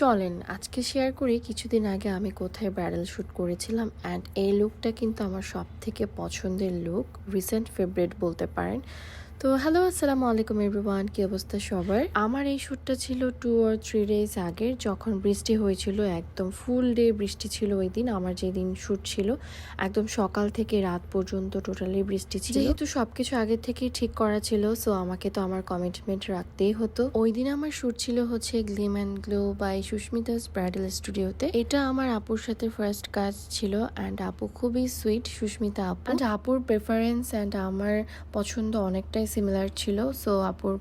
চলেন, আজকে শেয়ার করি। কিছুদিন আগে আমি কোথায় ব্যারেল শ্যুট করেছিলাম অ্যান্ড এই লুকটা কিন্তু আমার সব থেকে পছন্দের লুক রিসেন্ট ফেভারিট বলতে পারেন। তো হ্যালো আসসালামু আলাইকুম এভরিওয়ান কি অবস্থা সবার? আমার এই শ্যুটটা ছিল টু অর থ্রি ডেজ আগের যখন বৃষ্টি হয়েছিল একদম ফুল ডে বৃষ্টি ছিল ওই দিন আমার যেদিন শ্যুট ছিল একদম সকাল থেকে রাত পর্যন্ত টোটালি বৃষ্টি ছিল। যেহেতু সবকিছু আগে থেকেই ঠিক করা ছিল সো আমাকে তো আমার কমিটমেন্ট রাখতেই হতো। ওই দিন আমার শ্যুট ছিল হচ্ছে Glim and Glow by Sushmita's bridal স্টুডিওতে এটা আমার আপুর সাথে ফার্স্ট কাজ ছিল অ্যান্ড আপু খুবই সুইট সুস্মিতা আপু। অ্যান্ড আপুর প্রেফারেন্স অ্যান্ড আমার পছন্দ অনেকটাই সিমিলার ছিল সো আপুর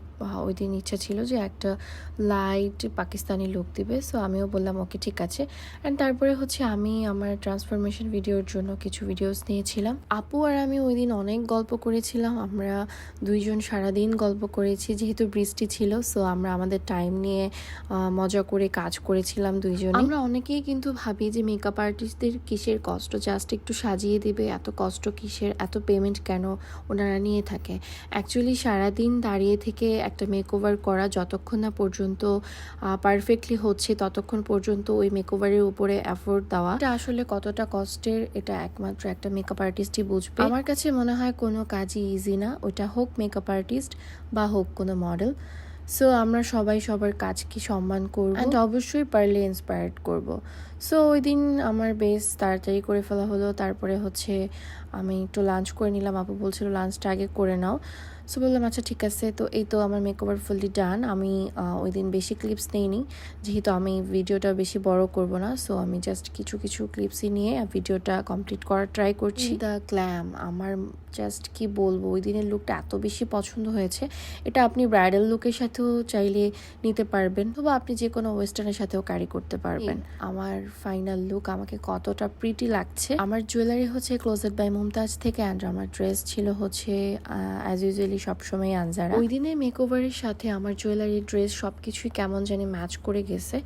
ওই দিন ইচ্ছা ছিল যে একটা লাইট পাকিস্তানি লুক দিবে সো আমিও বললাম, ওকে, ঠিক আছে। অ্যান্ড তারপরে হচ্ছে আমি আমার ট্রান্সফরমেশন ভিডিওর জন্য কিছু ভিডিওস নিয়েছিলাম। আপু আর আমি ওই দিন অনেক গল্প করেছিলাম। আমরা দুইজন সারাদিন গল্প করেছি, যেহেতু বৃষ্টি ছিল সো আমরা আমাদের টাইম নিয়ে মজা করে কাজ করেছিলাম দুইজন আমরা অনেকেই কিন্তু ভাবি যে মেকআপ আর্টিস্টদের কিসের কষ্ট জাস্ট একটু সাজিয়ে দিবে, এত কষ্ট কিসের, এত পেমেন্ট কেন ওনারা নিয়ে থাকে? অ্যাকচুয়ালি সারাদিন দাঁড়িয়ে থেকে একটা মেকওভার করা যতক্ষণ না পর্যন্ত পারফেক্টলি হচ্ছে ততক্ষণ পর্যন্ত ওই মেকওভারের উপরে এফোর্ট দেওয়া। এটা আসলে কতটা কষ্টের, এটা একমাত্র একটা মেকআপ আর্টিস্টই বুঝবে। আমার কাছে মনে হয় কোনো কাজই ইজি না। ওটা হোক মেকআপ আর্টিস্ট বা হোক কোনো মডেল সো আমরা সবাই সবার কাজকে সম্মান করব। অ্যান্ড অবশ্যই পারলে ইন্সপায়ার্ড করব। সো ওই দিন আমার বেশ তাড়াতাড়ি করে ফেলা হলো। তারপরে হচ্ছে আমি একটু লাঞ্চ করে নিলাম। আপু বলছিল লাঞ্চটা আগে করে নাও। সো বললাম আচ্ছা ঠিক আছে। তো এই তো আমার মেকওভার ফুললি ডান আমি ওই দিন বেশি ক্লিপস নেইনি। যেহেতু আমি ভিডিওটা বেশি বড় করব না সো আমি জাস্ট কিছু কিছু ক্লিপসই নিয়ে ভিডিওটা কমপ্লিট করার ট্রাই করছি। দ্য ক্ল্যাম আমার জাস্ট কি বলব ওই দিনের লুকটা এত বেশি পছন্দ হয়েছে। এটা আপনি ব্রাইডাল লুকের সাথেও চাইলে নিতে পারবেন অথবা আপনি যে কোনো ওয়েস্টার্নের সাথেও ক্যারি করতে পারবেন। আমার ফাইনাল লুক আমাকে কতটা প্রিটি লাগছে। আমার জুয়েলারি হচ্ছে ক্লোজেট বাই মুমতাজ থেকে অ্যান্ড আমার ড্রেস ছিল হচ্ছে অ্যাজ ইউজুয়ালি সবসময় আনজারা। ওই দিনে মেকওভারের সাথে আমার জুয়েলারি ড্রেস সব কিছুই কেমন জানি ম্যাচ করে গেছে।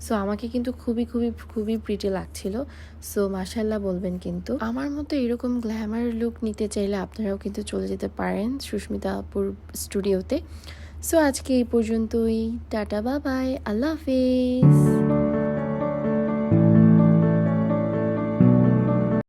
সো আমাকে কিন্তু খুবই খুবই খুবই প্রিটি লাগছিল। সো মাসাল্লাহ বলবেন কিন্তু। আমার মতো এরকম গ্ল্যামার লুক নিতে চাইলে আপনারাও কিন্তু চলে যেতে পারেন সুস্মিতা আপুর স্টুডিওতে সো আজকে এই পর্যন্তই। টাটা বাবাই আল্লাহ হাফিজ।